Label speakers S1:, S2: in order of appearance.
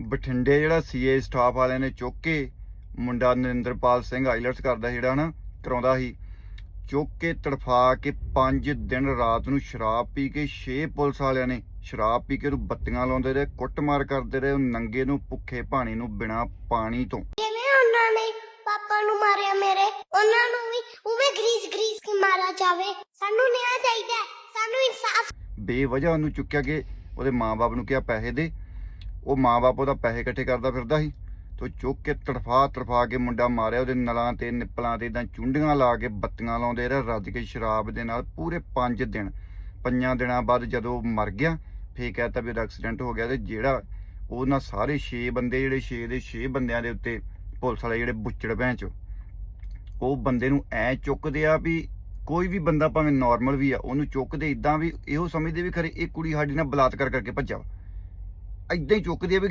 S1: ਬਠਿੰਡੇ ਜਿਹੜਾ CA staff ਵਾਲਿਆਂ ਨੇ ਚੁੱਕ ਕੇ ਮੁੰਡਾ ਨਰਿੰਦਰਪਾਲ ਸਿੰਘ ਆਈਲਟਸ ਕਰਦਾ ਜਿਹੜਾ ਨਾ ਕਰਾਉਂਦਾ ਸੀ। ਚੁੱਕ ਕੇ ਤੜਫਾ ਕੇ 5 ਦਿਨ ਰਾਤ ਨੂੰ ਸ਼ਰਾਬ ਪੀ ਕੇ 6 ਪੁਲਿਸ ਵਾਲਿਆਂ ਨੇ ਸ਼ਰਾਬ ਪੀ ਕੇ ਉਹਨੂੰ ਬੱਤੀਆਂ ਲਾਉਂਦੇ ਰਹੇ ਕੁੱਟਮਾਰ ਕਰਦੇ ਰਹੇ ਉਹ ਨੰਗੇ ਨੂੰ ਭੁੱਖੇ ਪਾਣੀ ਨੂੰ ਬਿਨਾ ਪਾਣੀ ਤੋਂ।
S2: ਜਿਵੇਂ ਉਹਨਾਂ ਨੇ ਪਾਪਾ ਨੂੰ ਮਾਰਿਆ ਮੇਰੇ? ਉਹਨਾਂ ਨੂੰ ਵੀ ਉਵੇਂ ਗਰੀਸ ਗਰੀਸ ਕੇ ਮਾਰਾ ਜਾਵੇ। ਸਾਨੂੰ ਨਿਆਂ ਚਾਹੀਦਾ ਸਾਨੂੰ ਇਨਸਾਫ
S1: ਬੇਵਜ੍ਹਾ ਉਹਨੂੰ ਚੁੱਕਿਆ ਕਿ ਉਹਦੇ ਮਾਪੇ ਨੂੰ ਕਿਹਾ ਪੈਸੇ ਦੇ। ਉਹ ਮਾਂ ਬਾਪ ਉਹਦਾ ਪੈਸੇ ਇਕੱਠੇ ਕਰਦਾ ਫਿਰਦਾ ਸੀ ਤੋ ਚੁੱਕ ਕੇ ਤੜਫਾ ਤੜਫਾ ਕੇ ਮੁੰਡਾ ਮਾਰਿਆ, ਉਹਦੇ ਨਲਾਂ ਤੇ ਨਿੱਪਲਾਂ ਤੇ ਇਦਾਂ ਚੁੰਡੀਆਂ ਲਾ ਕੇ ਬੱਤੀਆਂ ਲਾਉਂਦੇ ਰਹੇ, ਰੱਜ ਕੇ ਸ਼ਰਾਬ ਦੇ ਨਾਲ ਪੂਰੇ 5 ਦਿਨ। ਪੰਜਾਂ ਦਿਨਾਂ ਬਾਅਦ ਜਦੋਂ ਉਹ ਮਰ ਗਿਆ, ਫੇਰ ਕਹਤਾ ਵੀ ਉਹਦਾ ਐਕਸੀਡੈਂਟ ਹੋ ਗਿਆ ਤੇ ਜਿਹੜਾ ਉਹਨਾਂ ਸਾਰੇ 6 ਬੰਦੇ ਜਿਹੜੇ 6 ਦੇ 6 ਬੰਦਿਆਂ ਦੇ ਉੱਤੇ ਪੁਲਿਸ ਵਾਲੇ ਜਿਹੜੇ ਬੁੱਚੜ ਭੈਣ ਉਹ ਬੰਦੇ ਨੂੰ ਐ ਚੁੱਕਦੇ ਆ ਵੀ ਕੋਈ ਵੀ ਬੰਦਾ ਭਾਵੇਂ ਨਾਰਮਲ ਵੀ ਆ, ਉਹਨੂੰ ਚੁੱਕਦੇ ਇਦਾਂ ਵੀ ਇਹੋ ਸਮਝਦੇ ਵੀ ਖਰੇ ਇਹ ਕੁੜੀ ਸਾਡੀ ਨਾਲ ਬਲਾਤਕਾਰ ਕਰਕੇ ਭੱਜਾ ਵਾ। ਏਦਾਂ ਹੀ ਚੁੱਕਦੇ ਆ ਵੀ